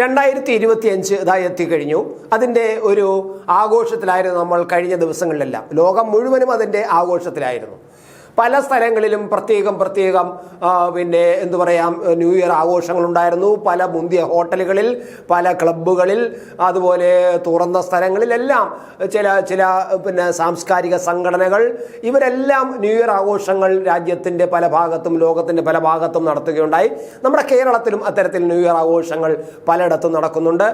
രണ്ടായിരത്തി ഇരുപത്തി അഞ്ച് ഇതായി എത്തിക്കഴിഞ്ഞു. അതിന്റെ ഒരു ആഘോഷത്തിലായിരുന്നു നമ്മൾ കഴിഞ്ഞ ദിവസങ്ങളിലെല്ലാം. ലോകം മുഴുവനും അതിന്റെ ആഘോഷത്തിലായിരുന്നു. പല സ്ഥലങ്ങളിലും പ്രത്യേകം പ്രത്യേകം പിന്നെ എന്തു പറയാം ന്യൂ ഇയർ ആഘോഷങ്ങളുണ്ടായിരുന്നു. പല മുന്തിയ ഹോട്ടലുകളിൽ പല ക്ലബ്ബുകളിൽ അതുപോലെ തുറന്ന സ്ഥലങ്ങളിലെല്ലാം ചില ചില പിന്നെ സാംസ്കാരിക സംഘടനകൾ ഇവരെല്ലാം ന്യൂ ഇയർ ആഘോഷങ്ങൾ രാജ്യത്തിന്റെ പല ഭാഗത്തും ലോകത്തിന്റെ പല ഭാഗത്തും നടത്തുകയുണ്ടായി. നമ്മുടെ കേരളത്തിലും അത്തരത്തിൽ ന്യൂ ഇയർ ആഘോഷങ്ങൾ പലയിടത്തും നടക്കുന്നുണ്ട്.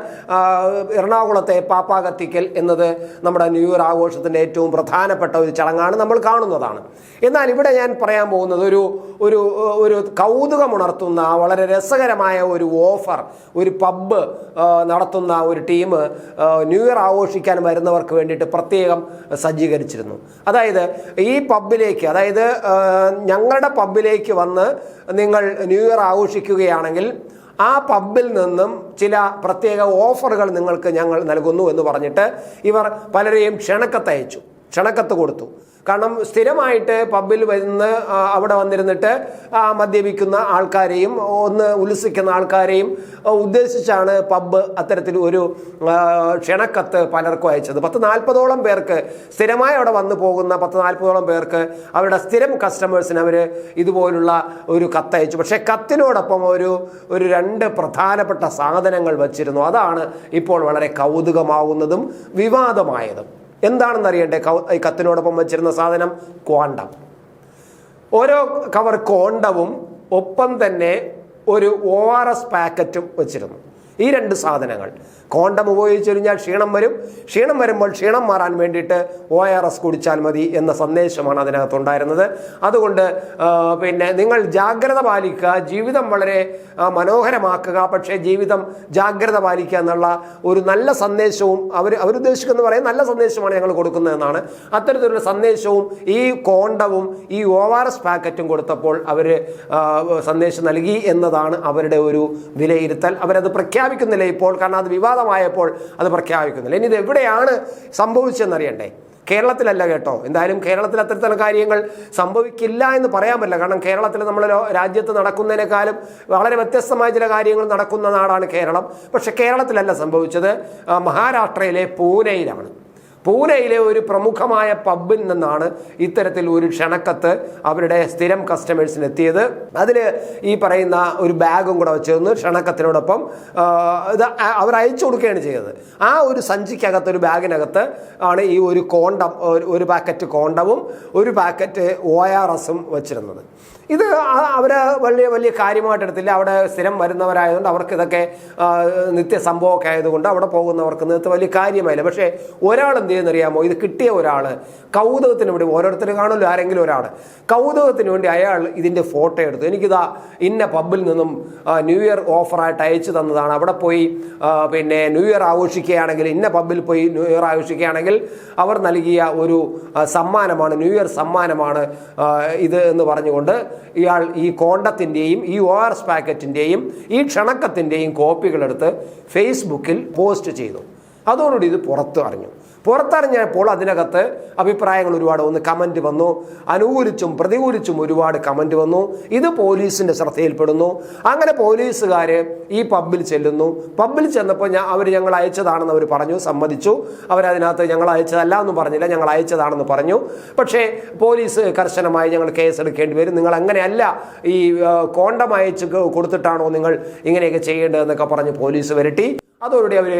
എറണാകുളത്തെ പാപ്പാകത്തിക്കൽ എന്നത് നമ്മുടെ ന്യൂ ഇയർ ആഘോഷത്തിന്റെ ഏറ്റവും പ്രധാനപ്പെട്ട ഒരു ചടങ്ങാണ് നമ്മൾ കാണുന്നതാണ്. എന്നാൽ ഇവിടെ ഞാൻ പറയാൻ പോകുന്നത് ഒരു ഒരു ഒരു കൗതുകമുണർത്തുന്ന വളരെ രസകരമായ ഒരു ഓഫർ ഒരു പബ്ബ് നടത്തുന്ന ഒരു ടീം ന്യൂ ഇയർ ആഘോഷിക്കാൻ വരുന്നവർക്ക് വേണ്ടിയിട്ട് പ്രത്യേകം സജ്ജീകരിച്ചിരുന്നു. അതായത് ഈ പബ്ബിലേക്ക് അതായത് ഞങ്ങളുടെ പബ്ബിലേക്ക് വന്ന് നിങ്ങൾ ന്യൂ ഇയർ ആഘോഷിക്കുകയാണെങ്കിൽ ആ പബ്ബിൽ നിന്നും ചില പ്രത്യേക ഓഫറുകൾ നിങ്ങൾക്ക് ഞങ്ങൾ നൽകുന്നു എന്ന് പറഞ്ഞിട്ട് ഇവർ പലരെയും ക്ഷണക്കത്തയച്ചു. ക്ഷണക്കത്ത് കൊടുത്തു. കാരണം സ്ഥിരമായിട്ട് പബ്ബിൽ വരുന്ന അവിടെ വന്നിരുന്നിട്ട് മദ്യപിക്കുന്ന ആൾക്കാരെയും ഒന്ന് ഉല്ലസിക്കുന്ന ആൾക്കാരെയും ഉദ്ദേശിച്ചാണ് പബ്ബ് അത്തരത്തിൽ ഒരു ക്ഷണക്കത്ത് പലർക്കും അയച്ചത്. പത്ത് നാൽപ്പതോളം പേർക്ക് സ്ഥിരമായി അവിടെ വന്നു പോകുന്ന പത്ത് നാൽപ്പതോളം പേർക്ക് അവരുടെ സ്ഥിരം കസ്റ്റമേഴ്സിന് അവർ ഇതുപോലുള്ള ഒരു കത്തയച്ചു. പക്ഷേ കത്തിനോടൊപ്പം ഒരു ഒരു രണ്ട് പ്രധാനപ്പെട്ട സാധനങ്ങൾ വച്ചിരുന്നു. അതാണ് ഇപ്പോൾ വളരെ കൗതുകമാവുന്നതും വിവാദമായതും. എന്താണെന്ന് അറിയണ്ടേ ഈ കത്തിനോടൊപ്പം വെച്ചിരുന്ന സാധനം ക്വാണ്ടം. ഓരോ കവർ കോണ്ടവും ഒപ്പം തന്നെ ഒരു ഒ ആർ എസ് പാക്കറ്റും വെച്ചിരുന്നു. ഈ രണ്ട് സാധനങ്ങൾ. കോണ്ടം ഉപയോഗിച്ച് കഴിഞ്ഞാൽ ക്ഷീണം വരും. ക്ഷീണം വരുമ്പോൾ ക്ഷീണം മാറാൻ വേണ്ടിയിട്ട് ഒ ആർ എസ് കുടിച്ചാൽ മതി എന്ന സന്ദേശമാണ് അതിനകത്തുണ്ടായിരുന്നത്. അതുകൊണ്ട് പിന്നെ നിങ്ങൾ ജാഗ്രത പാലിക്കുക ജീവിതം വളരെ മനോഹരമാക്കുക പക്ഷേ ജീവിതം ജാഗ്രത പാലിക്കുക എന്നുള്ള ഒരു നല്ല സന്ദേശവും അവർ അവരുദ്ദേശിക്കുന്ന പറയാൻ നല്ല സന്ദേശമാണ് ഞങ്ങൾ കൊടുക്കുന്നതെന്നാണ്. അത്തരത്തിലുള്ള സന്ദേശവും ഈ കോണ്ടവും ഈ ഒ ആർ എസ് പാക്കറ്റും കൊടുത്തപ്പോൾ അവർ സന്ദേശം നൽകി എന്നതാണ് അവരുടെ ഒരു വിലയിരുത്തൽ. അവരത് പ്രഖ്യാപിക്കുന്നില്ല ഇപ്പോൾ? കാരണം അത് വിവാദമായപ്പോൾ അത് പ്രഖ്യാപിക്കുന്നില്ല. ഇനി ഇത് എവിടെയാണ് സംഭവിച്ചതെന്നറിയണ്ടേ കേരളത്തിലല്ല കേട്ടോ. എന്തായാലും കേരളത്തിൽ അത്തരത്തിലുള്ള കാര്യങ്ങൾ സംഭവിക്കില്ല എന്ന് പറയാൻ പറ്റില്ല. കാരണം കേരളത്തിൽ നമ്മൾ ലോ- രാജ്യത്ത് നടക്കുന്നതിനേക്കാളും വളരെ വ്യത്യസ്തമായ ചില കാര്യങ്ങൾ നടക്കുന്ന നാടാണ് കേരളം. പക്ഷേ കേരളത്തിലല്ല സംഭവിച്ചത്. മഹാരാഷ്ട്രയിലെ പൂനെയിലാണ്. പൂനെയിലെ ഒരു പ്രമുഖമായ പബ്ബിൽ നിന്നാണ് ഇത്തരത്തിൽ ഒരു ക്ഷണക്കത്ത് അവരുടെ സ്ഥിരം കസ്റ്റമേഴ്സിന് എത്തിയത് അതിൽ ഈ പറയുന്ന ഒരു ബാഗും കൂടെ വെച്ചിരുന്നു ക്ഷണക്കത്തിനോടൊപ്പം ഇത് അവർ അയച്ചു കൊടുക്കുകയാണ് ചെയ്തത്. ആ ഒരു സഞ്ചിക്കകത്ത് ഒരു ബാഗിനകത്ത് ആണ് ഈ ഒരു കോണ്ടം ഒരു പാക്കറ്റ് കോണ്ടവും ഒരു പാക്കറ്റ് ഒ ആർ എസും വെച്ചിരുന്നത്. ഇത് അവർ വലിയ വലിയ കാര്യമായിട്ട് എടുത്തില്ല. അവിടെ സ്ഥിരം വരുന്നവരായതുകൊണ്ട് അവർക്ക് ഇതൊക്കെ നിത്യ സംഭവമൊക്കെ ആയതുകൊണ്ട് അവിടെ പോകുന്നവർക്ക് നിത്യ വലിയ കാര്യമായില്ല. പക്ഷേ ഒരാൾ എന്ത് ചെയ്യുന്നറിയാമോ ഇത് കിട്ടിയ ഒരാൾ കൗതുകത്തിന് വേണ്ടി ഓരോരുത്തർ കാണുമല്ലോ ആരെങ്കിലും ഒരാൾ കൗതുകത്തിന് വേണ്ടി അയാൾ ഇതിന്റെ ഫോട്ടോ എടുത്തു. എനിക്കിതാ ഇന്ന പബ്ബിൽ നിന്നും ന്യൂ ഇയർ ഓഫറായിട്ട് അയച്ചു തന്നതാണ്. അവിടെ പോയി പിന്നെ ന്യൂ ഇയർ ആഘോഷിക്കുകയാണെങ്കിൽ ഇന്ന പബ്ബിൽ പോയി ന്യൂ ഇയർ ആഘോഷിക്കുകയാണെങ്കിൽ അവർ നൽകിയ ഒരു സമ്മാനമാണ് ന്യൂ ഇയർ സമ്മാനമാണ് ഇത് എന്ന് പറഞ്ഞുകൊണ്ട് ഇയാൾ ഈ കോണ്ടത്തിന്റെയും ഈ ഒ ആർ എസ് പാക്കറ്റിന്റെയും ഈ ക്ഷണക്കത്തിന്റെയും കോപ്പികളെടുത്ത് ഫേസ്ബുക്കിൽ പോസ്റ്റ് ചെയ്തു. അതോടുകൂടി ഇത് പുറത്തു അറിഞ്ഞു. പുറത്തറിഞ്ഞപ്പോൾ അതിനകത്ത് അഭിപ്രായങ്ങൾ ഒരുപാട് വന്നു കമന്റ് വന്നു. അനുകൂലിച്ചും പ്രതികൂലിച്ചും ഒരുപാട് കമന്റ് വന്നു. ഇത് പോലീസിന്റെ ശ്രദ്ധയിൽപ്പെടുന്നു. അങ്ങനെ പോലീസുകാർ ഈ പബ്ബിൽ ചെല്ലുന്നു. പബ്ബിൽ ചെന്നപ്പോൾ ഞാൻ അവർ ഞങ്ങൾ അയച്ചതാണെന്ന് അവർ പറഞ്ഞു സമ്മതിച്ചു. അവരതിനകത്ത് ഞങ്ങൾ അയച്ചതല്ല എന്നും പറഞ്ഞില്ല ഞങ്ങൾ അയച്ചതാണെന്ന് പറഞ്ഞു. പക്ഷേ പോലീസ് കർശനമായി ഞങ്ങൾ കേസ് എടുക്കേണ്ടി വരും. നിങ്ങൾ അങ്ങനെയല്ല ഈ കോണ്ടം അയച്ച് കൊടുത്തിട്ടാണോ നിങ്ങൾ ഇങ്ങനെയൊക്കെ ചെയ്യേണ്ടതെന്നൊക്കെ പറഞ്ഞ് പോലീസ് വരട്ടി. അതോടുകൂടി അവർ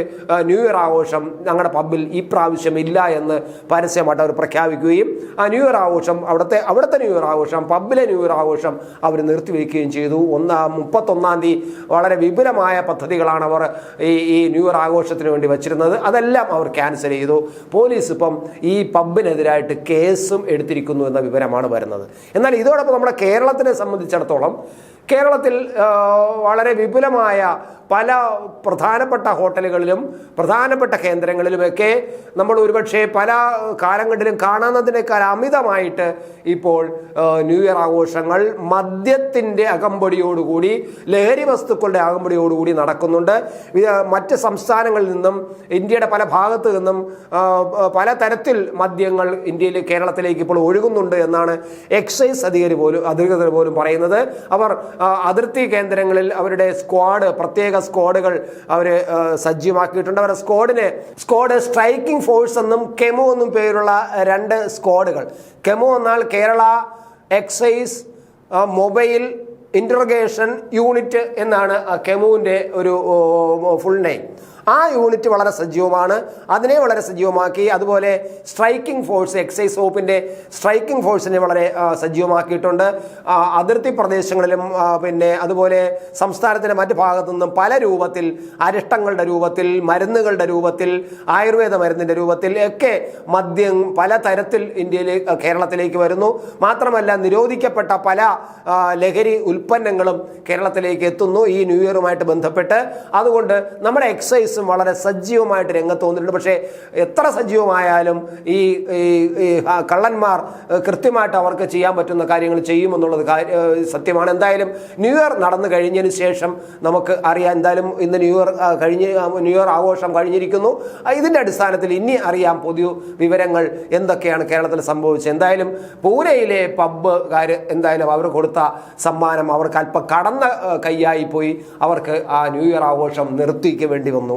ന്യൂ ഇയർ ആഘോഷം ഞങ്ങളുടെ പബ്ബിൽ ഈ പ്രാവശ്യം ഇല്ല എന്ന് പരസ്യമായിട്ട് അവർ പ്രഖ്യാപിക്കുകയും ആ ന്യൂ ഇയർ ആഘോഷം അവിടുത്തെ അവിടുത്തെ ന്യൂ ഇയർ ആഘോഷം പബ്ബിലെ ന്യൂ ഇയർ ആഘോഷം അവർ നിർത്തിവെക്കുകയും ചെയ്തു. ഒന്നാം മുപ്പത്തൊന്നാം തീയതി വളരെ വിപുലമായ പദ്ധതികളാണ് അവർ ഈ ഈ ന്യൂ ഇയർ ആഘോഷത്തിന് വേണ്ടി വച്ചിരുന്നത്. അതെല്ലാം അവർ ക്യാൻസൽ ചെയ്തു. പോലീസ് ഇപ്പം ഈ പബ്ബിനെതിരായിട്ട് കേസും എടുത്തിരിക്കുന്നു എന്ന വിവരമാണ് വരുന്നത്. എന്നാൽ ഇതോടൊപ്പം നമ്മുടെ കേരളത്തിനെ സംബന്ധിച്ചിടത്തോളം കേരളത്തിൽ വളരെ വിപുലമായ പല പ്രധാനപ്പെട്ട ഹോട്ടലുകളിലും പ്രധാനപ്പെട്ട കേന്ദ്രങ്ങളിലുമൊക്കെ നമ്മൾ ഒരുപക്ഷെ പല കാലങ്ങളിലും കാണുന്നതിനേക്കാൾ അമിതമായിട്ട് ഇപ്പോൾ ന്യൂ ഇയർ ആഘോഷങ്ങൾ മദ്യത്തിന്റെ അകമ്പടിയോടുകൂടി ലഹരി വസ്തുക്കളുടെ അകമ്പടിയോടുകൂടി നടക്കുന്നുണ്ട്. മറ്റ് സംസ്ഥാനങ്ങളിൽ നിന്നും ഇന്ത്യയുടെ പല ഭാഗത്തു നിന്നും പല തരത്തിൽ മദ്യങ്ങൾ ഇന്ത്യയിൽ കേരളത്തിലേക്ക് ഇപ്പോൾ ഒഴുകുന്നുണ്ട് എന്നാണ് എക്സൈസ് അധികാരി പോലും അധികൃതർ പോലും പറയുന്നത്. അവർ അതിർത്തി കേന്ദ്രങ്ങളിൽ അവരുടെ സ്ക്വാഡ് പ്രത്യേക സ്ക്വാഡുകൾ അവർ സജ്ജമാക്കിയിട്ടുണ്ട്. അവരുടെ സ്ക്വാഡിനെ സ്ക്വാഡ് സ്ട്രൈക്കിംഗ് ഫോഴ്സ് എന്നും കെമു എന്നും പേരുള്ള രണ്ട് സ്ക്വാഡുകൾ. കെമു എന്നാൽ Kerala excise mobile integration unit എന്നാണ് കെമുവിന്റെ ഒരു ഫുൾ നെയിം. ആ യൂണിറ്റ് വളരെ സജീവമാണ്. അതിനെ വളരെ സജീവമാക്കി. അതുപോലെ സ്ട്രൈക്കിംഗ് ഫോഴ്സ് എക്സൈസ് വകുപ്പിന്റെ സ്ട്രൈക്കിംഗ് ഫോഴ്സിനെ വളരെ സജീവമാക്കിയിട്ടുണ്ട്. അതിർത്തി പ്രദേശങ്ങളിലും പിന്നെ അതുപോലെ സംസ്ഥാനത്തിന്റെ മറ്റു ഭാഗത്തു നിന്നും പല രൂപത്തിൽ അരിഷ്ടങ്ങളുടെ രൂപത്തിൽ മരുന്നുകളുടെ രൂപത്തിൽ ആയുർവേദ മരുന്നിന്റെ രൂപത്തിൽ ഒക്കെ മദ്യം പല തരത്തിൽ ഇന്ത്യയിലേക്ക് കേരളത്തിലേക്ക് വരുന്നു. മാത്രമല്ല നിരോധിക്കപ്പെട്ട പല ലഹരി ഉൽപ്പന്നങ്ങളും കേരളത്തിലേക്ക് എത്തുന്നു ഈ ന്യൂ ഇയറുമായിട്ട് ബന്ധപ്പെട്ട്. അതുകൊണ്ട് നമ്മുടെ എക്സൈസും വളരെ സജീവമായിട്ട് രംഗത്ത് വന്നിട്ടുണ്ട്. പക്ഷേ എത്ര സജീവമായാലും ഈ കള്ളന്മാർ കൃത്യമായിട്ട് അവർക്ക് ചെയ്യാൻ പറ്റുന്ന കാര്യങ്ങൾ ചെയ്യുമെന്നുള്ളത് സത്യമാണ്. എന്തായാലും ന്യൂ ഇയർ നടന്നു കഴിഞ്ഞതിന് ശേഷം നമുക്ക് അറിയാം. എന്തായാലും ഇന്ന് ന്യൂ ഇയർ കഴിഞ്ഞ് ന്യൂ ഇയർ ആഘോഷം കഴിഞ്ഞിരിക്കുന്നു. ഇതിന്റെ അടിസ്ഥാനത്തിൽ ഇനി അറിയാം പുതിയ വിവരങ്ങൾ എന്തൊക്കെയാണ് കേരളത്തിൽ സംഭവിച്ചത്. എന്തായാലും പൂനെയിലെ പബ്ബുകാർ എന്തായാലും അവർ കൊടുത്ത സമ്മാനം അവർക്ക് അല്പം കടന്ന കൈയായി പോയി. അവർക്ക് ആ ന്യൂ ഇയർ ആഘോഷം നിർത്തിക്ക് വേണ്ടി വന്നു.